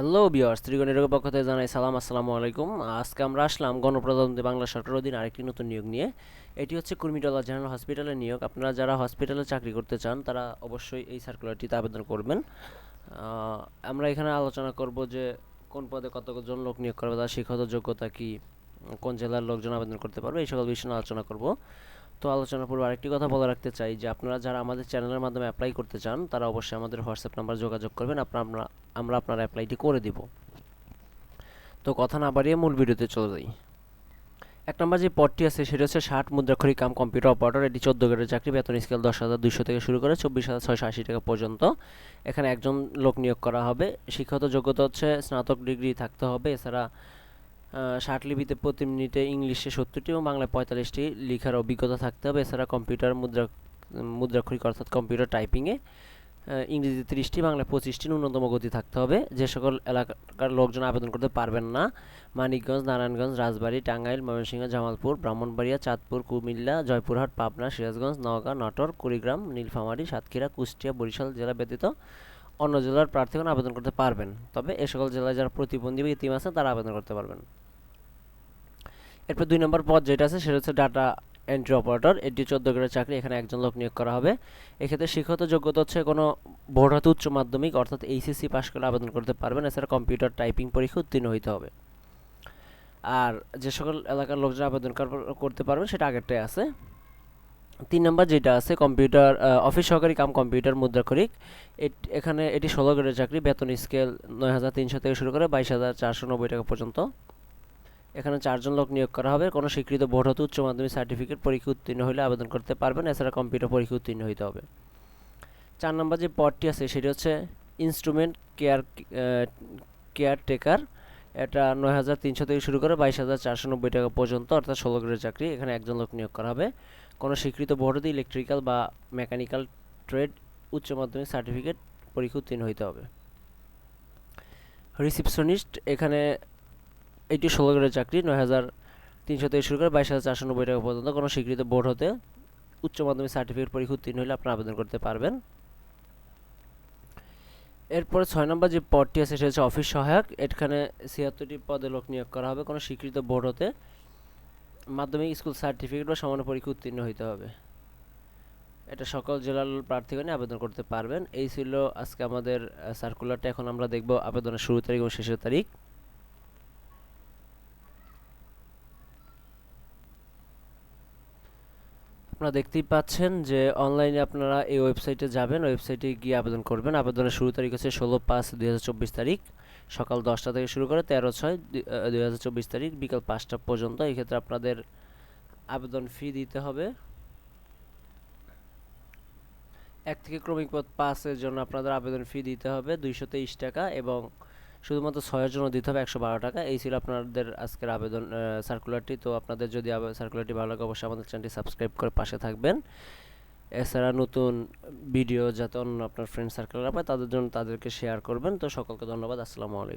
Hello বিয়ার্স ত্রিগণের পক্ষ থেকে জানাই সালাম, আসসালামু আলাইকুম। আজকে আমরা আসলাম গণপ্রজাতন্ত্রী বাংলা সরকার অধীন আরেকটি নতুন নিয়োগ নিয়ে। এটি হচ্ছে কুর্মিটলা জেনারেল হসপিটালের নিয়োগ। আপনারা যারা হসপিটালে চাকরি করতে চান, তারা অবশ্যই এই সার্কুলারটিতে আবেদন করবেন। আমরা এখানে আলোচনা করব যে কোন পদে কতজন লোক নিয়োগ করবে, তার শিক্ষত যোগ্যতা কি, কোন জেলার লোকজন আবেদন করতে পারবে, এই সকল বিষয় আলোচনা করব। তো আলোচনা পূর্বে আরেকটি কথা বলে রাখতে চাই যে আপনারা যারা আমাদের চ্যানেলের মাধ্যমে অ্যাপ্লাই করতে চান, তারা অবশ্যই আমাদের হোয়াটসঅ্যাপ নাম্বার যোগাযোগ করবেন। আপনার, আমরা আমরা আপনার অ্যাপ্লাইটি করে দিব। তো কথা না বাড়িয়ে মূল ভিডিওতে চলে যাই। এক নম্বর যে পদটি আছে, সেটা হচ্ছে ষাট মুদ্রাক্ষরী কাম কম্পিউটার অপারেটর এটি চোদ্দ গ্রেডের চাকরি, বেতন স্কেল দশ হাজার দুইশো থেকে শুরু করে চব্বিশ হাজার ছয়শো আশি টাকা পর্যন্ত। এখানে একজন লোক নিয়োগ করা হবে। শিক্ষাগত যোগ্যতা হচ্ছে স্নাতক ডিগ্রি থাকতে হবে। এছাড়া ষাট লিপিতে প্রতি মিনিটে ইংলিশে সত্তরটি এবং বাংলায় পঁয়তাল্লিশটি লেখার অভিজ্ঞতা থাকতে হবে। এছাড়া কম্পিউটার মুদ্রা, মুদ্রাক্ষরিক অর্থাৎ কম্পিউটার টাইপিংয়ে ইংরেজিতে তিরিশটি, বাংলায় পঁচিশটি ন্যূনতম গতি থাকতে হবে। যে সকল এলাকার লোকজন আবেদন করতে পারবেন না। মানিকগঞ্জ, নারায়ণগঞ্জ, রাজবাড়ী, টাঙ্গাইল, ময়মনসিংহ, জামালপুর, ব্রাহ্মণবাড়িয়া, চাঁদপুর, কুমিল্লা, জয়পুরহাট, পাবনা, সিরাজগঞ্জ, নওগাঁ, নাটোর, কুড়িগ্রাম, নীলফামারী, সাতক্ষীরা, কুষ্টিয়া, বরিশাল জেলা ব্যতীত অন্য জেলার প্রার্থীগণ আবেদন করতে পারবেন। তবে এ সকল জেলায় যারা প্রতিবন্ধী বা ইতিম আছে তারা আবেদন করতে পারবেন। এরপর দুই নম্বর পদ যেটা আছে, সেটা হচ্ছে ডাটা এন্ট্রি অপারেটর। এটি চোদ্দ গ্রেডের চাকরি, এখানে একজন লোক নিয়োগ করা হবে। এক্ষেত্রে শিক্ষত যোগ্যতা হচ্ছে কোনো বোর্ড হতে উচ্চ মাধ্যমিক, অর্থাৎ এইচএসসি পাশ করে আবেদন করতে পারবেন। এছাড়া কম্পিউটার টাইপিং পরীক্ষা উত্তীর্ণ হইতে হবে। আর যে সকল এলাকার লোকজন আবেদন করতে পারবেন, সেটা আগেরটাই আছে। তিন নম্বর যেটা আছে, কম্পিউটার অফিস সহকারী কাম কম্পিউটার মুদ্রাক্ষরিক। এট- এখানে এটি ষোলো গ্রেডের চাকরি, বেতন স্কেল নয় হাজার তিনশো থেকে শুরু করে বাইশ হাজার চারশো নব্বই টাকা পর্যন্ত। এখানে চারজন লোক নিয়োগ করা হবে। কোনো স্বীকৃত বোর্ড হতে উচ্চ মাধ্যমিক সার্টিফিকেট পরীক্ষা উত্তীর্ণ হলে আবেদন করতে পারবেন। এছাড়া কম্পিউটার পরীক্ষা উত্তীর্ণ হতে হবে। চার নম্বর যে পদটি আছে, সেটি হচ্ছে ইনস্ট্রুমেন্ট কেয়ার কেয়ার টেকার এটা নয় হাজার তিনশো থেকে শুরু করে বাইশ হাজার চারশো নব্বই টাকা পর্যন্ত, অর্থাৎ ষোলো গ্রেডের চাকরি। এখানে একজন লোক নিয়োগ করা হবে। কোনো স্বীকৃত বোর্ড ইলেকট্রিক্যাল বা মেকানিক্যাল ট্রেড উচ্চ মাধ্যমিক সার্টিফিকেট পরীক্ষা উত্তীর্ণ হতে হবে। রিসিপশনিস্ট এখানে এটি ষোলো গ্রেডের চাকরি, নয় হাজার তিনশো থেকে শুরু করে বাইশ হাজার চারশো নব্বই টাকা পর্যন্ত কোনো স্বীকৃত বোর্ড হতে উচ্চ মাধ্যমিক সার্টিফিকেট পরীক্ষা উত্তীর্ণ হলে আপনি আবেদন করতে পারবেন। এরপরে ছয় নম্বর যে পদটি আছে, সেটা হচ্ছে অফিস সহায়ক। এখানে ছিয়াত্তরটি পদে লোক নিয়োগ করা হবে। কোনো স্বীকৃত বোর্ড হতে মাধ্যমিক স্কুল সার্টিফিকেট বা সমান পরীক্ষা উত্তীর্ণ হতে হবে। এটা সকল জেলার প্রার্থীগণই আবেদন করতে পারবেন। এই ছিল আজকে আমাদের সার্কুলারটা এখন আমরা দেখব আবেদনের শুরু তারিখ এবং শেষের তারিখ। আপনারা দেখতেই পাচ্ছেন যে অনলাইনে আপনারা এই ওয়েবসাইটে যাবেন। ওয়েবসাইটে গিয়ে আবেদন করবেন। আবেদনের শুরু তারিখ হচ্ছে ষোলো পাঁচ দুই তারিখ। সকাল দশটা থেকে শুরু করে তেরো ছয় দুই হাজার চব্বিশ তারিখ বিকাল পাঁচটা পর্যন্ত। এই ক্ষেত্রে আপনাদের আবেদন ফি দিতে হবে। এক থেকে ক্রমিক পদ পাসের জন্য আপনাদের আবেদন ফি দিতে হবে দুইশো তেইশ টাকা এবং শুধুমাত্র ছয়ের জন্য দিতে হবে একশো বারো টাকা। এই ছিল আপনাদের আজকের আবেদন সার্কুলারটি তো আপনাদের যদি সার্কুলারটি ভালো লাগে, অবশ্যই আমাদের চ্যানেলটি সাবস্ক্রাইব করে পাশে থাকবেন। এছাড়া নতুন ভিডিও যাতে অন্য আপনার ফ্রেন্ড সার্কেলরা পায়, তাদের জন্য তাদেরকে শেয়ার করবেন। তো সকলকে ধন্যবাদ, আসসালামু আলাইকুম।